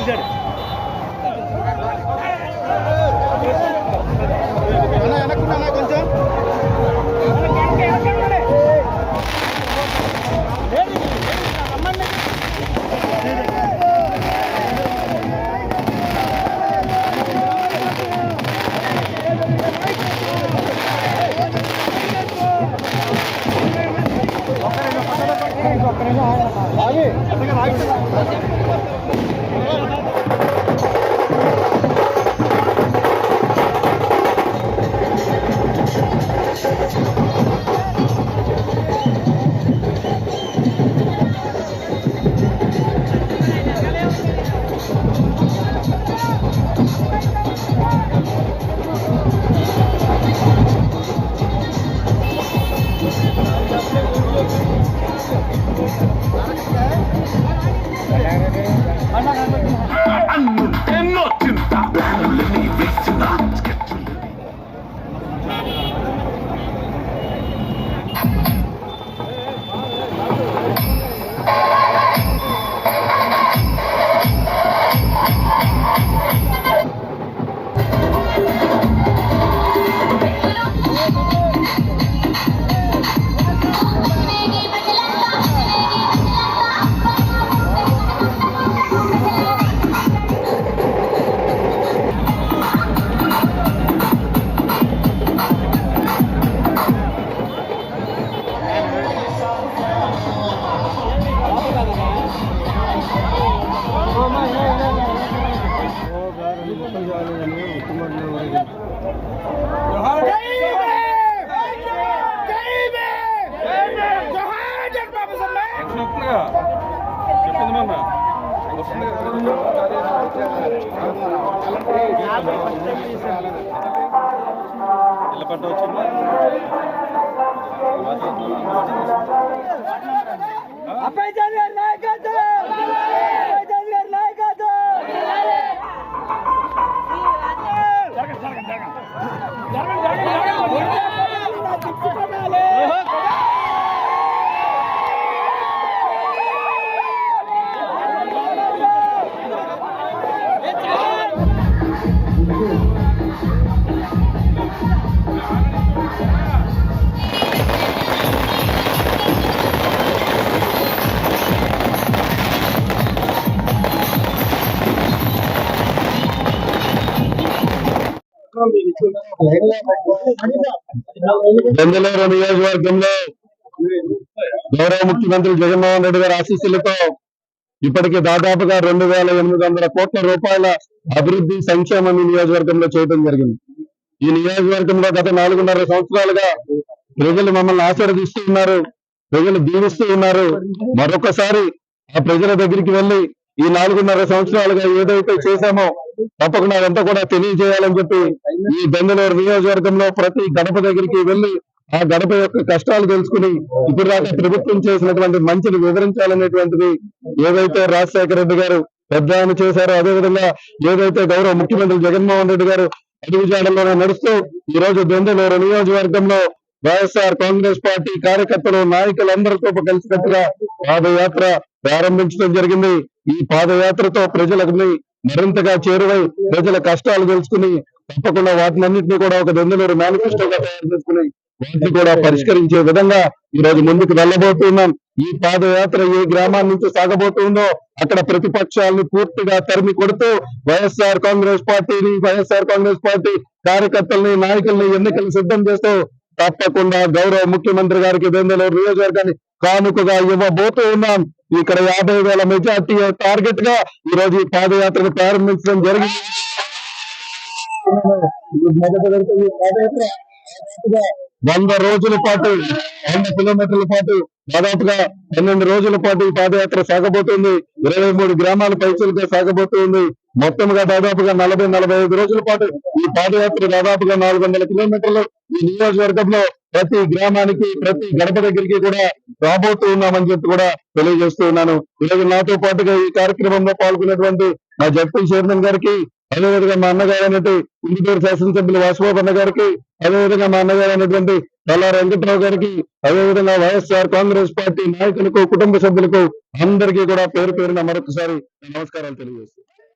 కొంచెం. ఒక్కరేమో పక్కన పక్కన ఇంకొకరేమో ఆగి. రాగి కాలేదని ఉత్తమర్లు ఎల్లపట్ట వచ్చిందా? అబ్బాయి నాయకత్వం! బెంగళూరు నియోజకవర్గంలో గౌరవ ముఖ్యమంత్రి జగన్మోహన్ రెడ్డి గారి ఆశీస్సులతో ఇప్పటికి దాదాపుగా రెండు వేల ఎనిమిది వందల కోట్ల రూపాయల అభివృద్ధి సంక్షేమం ఈ నియోజకవర్గంలో చేయడం జరిగింది. ఈ నియోజకవర్గంలో గత నాలుగున్నర సంవత్సరాలుగా ప్రజలు మమ్మల్ని ఆశీర్వదిస్తూ ఉన్నారు ప్రజలు దీవిస్తూ ఉన్నారు. మరొకసారి ఆ ప్రజల దగ్గరికి వెళ్ళి ఈ నాలుగున్నర సంవత్సరాలుగా ఏదైతే చేశామో తప్పకుండా అదంతా కూడా తెలియజేయాలని చెప్పి ఈ బెంగళూరు నియోజకవర్గంలో ప్రతి గడప దగ్గరికి వెళ్ళి ఆ గడప యొక్క కష్టాలు తెలుసుకుని ఇప్పుడు దాకా ప్రభుత్వం చేసినటువంటి మంచిని వివరించాలనేటువంటిది ఏదైతే రాజశేఖర రెడ్డి గారు పెద్ద ఆయన చేశారో అదేవిధంగా ఏదైతే గౌరవ ముఖ్యమంత్రి జగన్మోహన్ రెడ్డి గారు అడుగుజాడల్లోనే నడుస్తూ ఈ రోజు బెంగళూరు నియోజకవర్గంలో వైఎస్ఆర్ కాంగ్రెస్ పార్టీ కార్యకర్తలు నాయకులందరితో కలిసికట్టుగా పాదయాత్ర ప్రారంభించడం జరిగింది. ఈ పాదయాత్రతో ప్రజలకు మరింతగా చేరువై ప్రజల కష్టాలు తెలుసుకుని తప్పకుండా వాటినన్నింటినీ కూడా ఒక బెంగళూరు మేనిఫెస్టోగా తయారు చేసుకుని వాటిని కూడా పరిష్కరించే విధంగా ఈ రోజు ముందుకు వెళ్ళబోతున్నాం. ఈ పాదయాత్ర ఏ గ్రామాల నుంచి సాగబోతుందో అక్కడ ప్రతిపక్షాలను పూర్తిగా తరిమి కొడుతూ వైఎస్ఆర్ కాంగ్రెస్ పార్టీని వైఎస్ఆర్ కాంగ్రెస్ పార్టీ కార్యకర్తల్ని నాయకుల్ని ఎన్నికలు సిద్ధం చేస్తూ తప్పకుండా గౌరవ ముఖ్యమంత్రి గారికి బెందలూరు నియోజకవర్గాన్ని కానుకగా ఇవ్వబోతూ ఉన్నాం. ఇక్కడ యాభై వేల మెజార్టీ టార్గెట్గా ఈ రోజు ఈ పాదయాత్రను ప్రారంభించడం జరిగింది. పాదయాత్ర వంద రోజుల పాటు వంద కిలోమీటర్ల పాటు దాదాపుగా పన్నెండు రోజుల పాటు ఈ పాదయాత్ర సాగబోతుంది. ఇరవై మూడు గ్రామాల పైసలుగా సాగబోతుంది. మొత్తంగా దాదాపుగా నలభై నలభై ఐదు రోజుల పాటు ఈ పాదయాత్ర దాదాపుగా నాలుగు వందల కిలోమీటర్లు ఈ నియోజకవర్గంలో ప్రతి గ్రామానికి ప్రతి గడప దగ్గరికి కూడా రాబోతూ ఉన్నామని చెప్పి కూడా తెలియజేస్తూ ఉన్నాను. ఈరోజు నాతో పాటుగా ఈ కార్యక్రమంలో పాల్గొన్నటువంటి మా జడ్పీ చైర్మన్ గారికి అదేవిధంగా మా అన్నగారు అయినటువంటి ఇంటిపేరు శాసనసభ్యులు వాసుబాబు అన్న గారికి అదేవిధంగా మా అన్నగారు అయినటువంటి తల్లార వెంకట్రావు గారికి అదేవిధంగా వైఎస్ఆర్ కాంగ్రెస్ పార్టీ నాయకులకు కుటుంబ సభ్యులకు అందరికీ కూడా పేరు పేరున మరొకసారి నమస్కారాలు తెలియజేస్తాను